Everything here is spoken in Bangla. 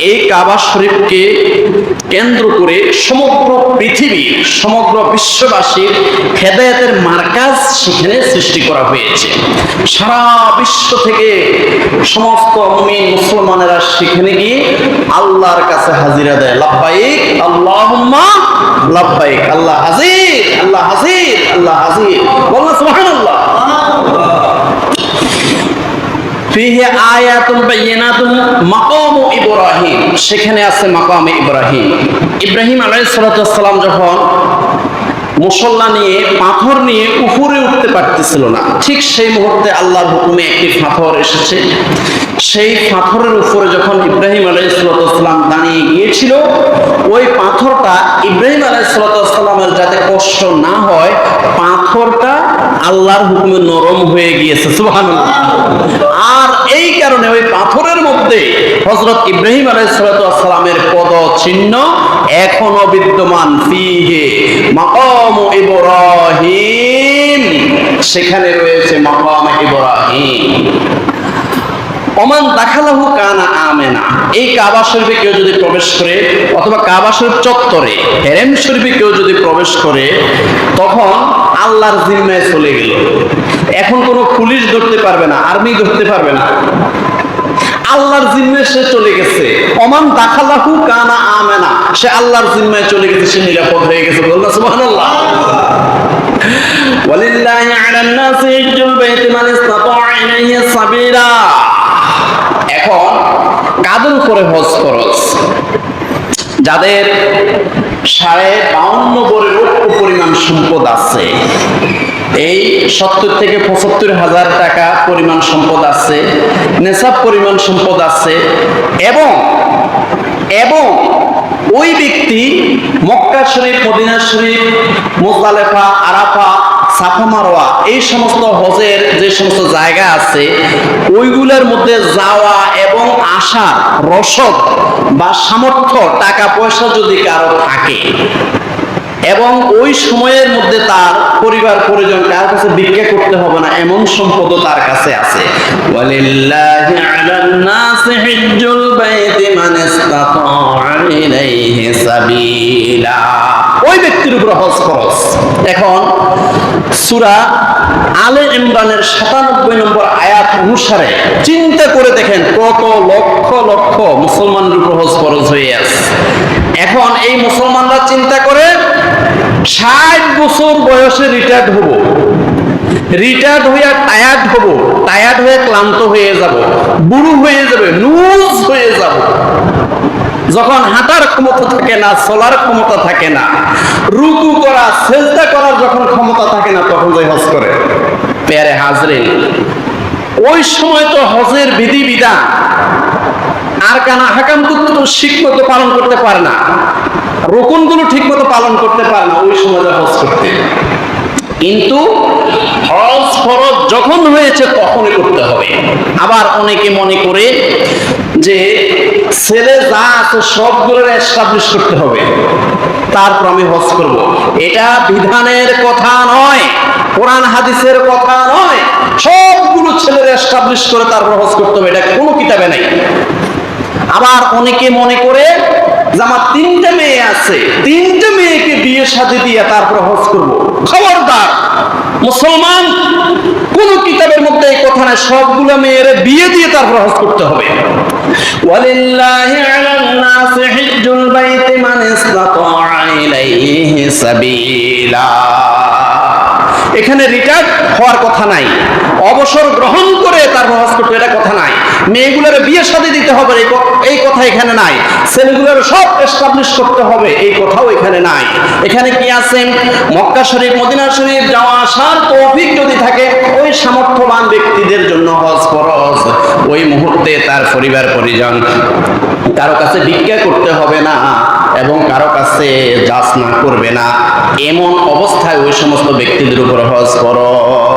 এই কাবা শরীফকে কেন্দ্র করে সমগ্র পৃথিবী, সমগ্র বিশ্ববাসীর হেদায়েতের মার্কাজ সেখানে সৃষ্টি করা হয়েছে। সারা বিশ্ব থেকে সমস্ত মুসলমানেরা সেখানে গিয়ে আল্লাহর কাছে হাজিরা দেয়। লাব্বাইক, আল্লাহুম্মা লাব্বাইক, আল্লাহ হাজির আল্লাহ হাজির আল্লাহ হাজির। বলুন সুবহানাল্লাহ। সেখানে আছে মাকামে ইব্রাহিম। ইব্রাহিম আলাইহিস সালাম যখন মুসল্লা নিয়ে, পাথর নিয়ে উপরে উঠতে পারতেছিল না, ঠিক সেই মুহূর্তে আল্লাহর হুকুমে একটি পাথর এসেছে। সেই পাথরের উপরে যখন ইব্রাহিম আলাইসালাম দাঁড়িয়ে গিয়েছিল, ওই পাথরটা ইব্রাহিম আলাইসালামের যাতে কষ্ট না হয় পাথরটা আল্লাহর হুকুমে নরম হয়ে গিয়েছে, সুবহানাল্লাহ। আর এই কারণে ওই পাথরের মধ্যে হজরত ইব্রাহিম আলাইসালামের পদ চিহ্ন এখনও বিদ্যমান। ফিহে মাকাম ইব্রাহিম। সেখানে রয়েছে মাকাম ইব্রাহিম। অমান দাখালাহু কানা আমেনা। এই কাবা শরীফে কেউ যদি প্রবেশ করে অথবা কাবা শরীফ চত্বরে, হেরেম শরীফে কেউ যদি প্রবেশ করে, তখন আল্লাহর জিম্মায় চলে গেল। এখন কোনো পুলিশ ধরতে পারবে না, আর্মি ধরতে পারবে না। আল্লাহর জিম্মায় সে চলে গেছে। অমান দাখালাহু কানা আমেনা। সে আল্লাহর জিম্মায় চলে গেছে, সে নিরাপদ হয়ে গেছে বলনা সুবহানাল্লাহ। ওয়ালিল্লাহি আলান নাসি হিজ্জুল বাইতি মান ইসতাতা ইলাইহি সাবিলা কাদের উপরে হজ খরচ? যাদের সাড়ে বাউন্ন লক্ষ পরিমাণ সম্পদ আছে, এই সত্তর থেকে পঁচাত্তর হাজার টাকা পরিমাণ সম্পদ আছে, নেশাব পরিমাণ সম্পদ আছে, এবং এবং ওই ব্যক্তি মক্কা শরীফ, মদিনা শরীফ, মুজদালেফা, আরাফা, সাফা মারোয়া এই সমস্ত হজের যে সমস্ত জায়গা আছে, ওইগুলোর মধ্যে যাওয়া এবং আসার রসদ বা সামর্থ্য টাকা পয়সা যদি কারও থাকে। এবং ওই সময়ের মধ্যে তার পরিবার, পরিজন কার কাছে ভিক্ষা করতে হবে না, এমন সম্পদও তার কাছে আছে। ওই ব্যক্তির উপর হজ খরচ এখন সূরা আলে ইমরানের 97 নম্বর আয়াত অনুসারে চিন্তা করে দেখেন কত লক্ষ লক্ষ মুসলমানের উপর খরচ হয়ে আছে। এখন এই মুসলমানরা চিন্তা করে, ষাট বছর বয়সে রিটায়ার্ড হব। রিটায়ার্ড হইয়া টায়ার্ড হব টায়ার্ড হয়ে ক্লান্ত হয়ে যাব, বুড়ো হয়ে যাবে নুজ হয়ে যাব। যখন হাঁটার ক্ষমতা থাকে না, চলার ক্ষমতা থাকে না, রুকু করা, সেজদা করার যখন ক্ষমতা থাকে না, তখন যাই হজ করে। পেয়ারে হাজরে, ওই সময় তো হজের বিধি বিধান আর কানা হাকাম তো ঠিক মতো পালন করতে পারে না। রোকনগুলো ঠিক মতো পালন করতে পারে না, ওই সময় হজ করতে। কিন্তু হজ ফরজ যখন হয়েছে, তখনই করতে হবে। আবার অনেকে মনে করে যে ছেলে যা আছে সবগুলোর এস্টাবলিশ করতে হবে। তারপর আমি হজ করব। এটা বিধানের কথা নয়, কোরআন হাদিসের কথা নয়, সবগুলো ছেলের এস্টাবলিশ করে তারপর হজ করতে হবে। এটা কোনো কিতাবে নেই। আবার অনেকে মনে করে যে আমার তিনটা মেয়ে আছে, তিনটা মেয়েকে বিয়ে সাথে দিয়ে তারপর হজ করব। খবরদার, মুসলমান, কোন কিতাবের মধ্যে এই কথা নাই, সবগুলো মেয়ের বিয়ে দিয়ে তারপর হজ করতে হবে। ওয়ালিল্লাহি সাবিলা। এখানে রিটায়ার্ড হওয়ার কথা নাই। অবসর গ্রহণ করে তার হজ করতে এটা কথা নাই। মেয়েগুলোর বিয়ে শাদী দিতে হবে, এই কথা এখানে নাই। ছেলেগুলোর সব এস্টাবলিশ করতে হবে, এই কথাও এখানে নাই। এখানে কি আছে? মক্কা শরীফ, মদিনা শরীফ যাওয়া আসার তৌফিক যদি থাকে, ওই সামর্থ্যবান ব্যক্তিদের জন্য হজ ফরজ। ওই মুহূর্তে তার পরিবার পরিজন কারও কাছে ভিক্ষা করতে হবে না। এবং কারও কাছে যাচ না করবে না। এমন অবস্থায় ওই সমস্ত ব্যক্তিদের উপর হজ ফরজ